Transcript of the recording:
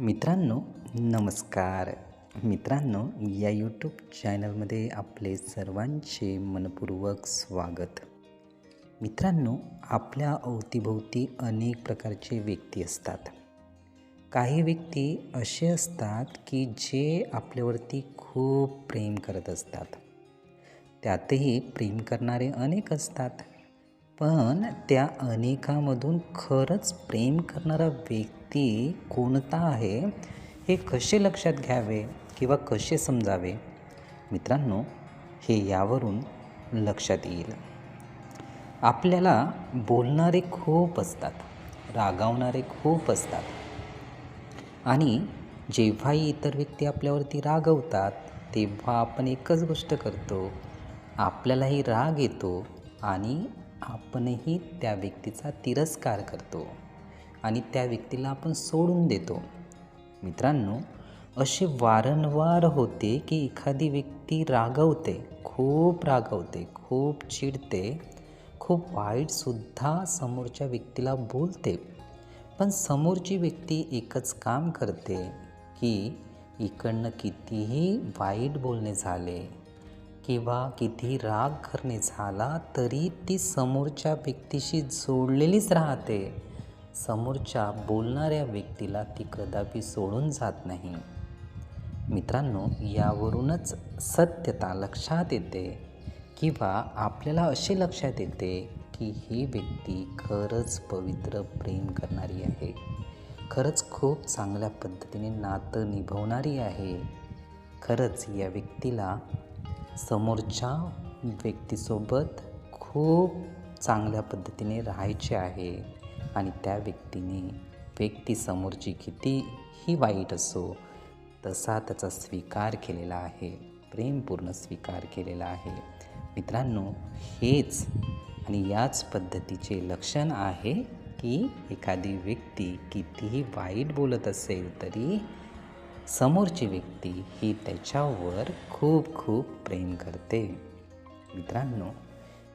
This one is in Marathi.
मित्रांनो नमस्कार. मित्रांनो या यूट्यूब चॅनलमध्ये आपले सर्वांचे मनपूर्वक स्वागत. मित्रांनो आपल्या अवतीभोवती अनेक प्रकारचे व्यक्ती असतात. काही व्यक्ती असे असतात की जे आपल्यावरती खूप प्रेम करत असतात. त्यातही प्रेम करणारे अनेक असतात. पण त्या अनेकामधून खरंच प्रेम करणारा व्यक्ती कोणता आहे हे कसे लक्षात घ्यावे किंवा कसे समजावे? मित्रांनो हे यावरून लक्षात येईल. आपल्याला बोलणारे खूप असतात रागावणारे खूप असतात. आणि जेव्हाही इतर व्यक्ती आपल्यावरती रागवतात तेव्हा आपण एकच गोष्ट करतो आपल्यालाही राग येतो आणि आपणही त्या व्यक्तीचा तिरस्कार करतो. आणि त्या व्यक्तीला आपण सोडून देतो. मित्रांनो असे वारंवार होते की एखादी व्यक्ती रागवते खूप रागवते खूप चिडते खूप वाईटसुद्धा समोरच्या व्यक्तीला बोलते. पण समोरची व्यक्ती एकच काम करते की इकडनं कितीही वाईट बोलणे झाले किंवा किती राग करणे झाला तरी ती समोरच्या व्यक्तीशी जोडलेलीच राहते. समोरच्या बोलणाऱ्या व्यक्तीला ती कदापि सोडून जात नाही. मित्रांनो यावरूनच सत्यता लक्षात येते किंवा आपल्याला असे लक्षात येते की ही व्यक्ती खरंच पवित्र प्रेम करणारी आहे. खरंच खूप चांगल्या पद्धतीने नातं निभवणारी आहे. खरंच या व्यक्तीला समोरच्या व्यक्तीसोबत खूप चांगल्या पद्धतीने राहायचे आहे. आणि त्या व्यक्तीने व्यक्ती समोरची कितीही वाईट असो तसा त्याचा स्वीकार केलेला आहे. प्रेमपूर्ण स्वीकार केलेला आहे. मित्रांनो हेच आणि याच पद्धतीचे लक्षण आहे की एखादी व्यक्ती कितीही वाईट बोलत असेल तरी समोरची व्यक्ती ही त्याच्यावर खूप खूप प्रेम करते. मित्रांनो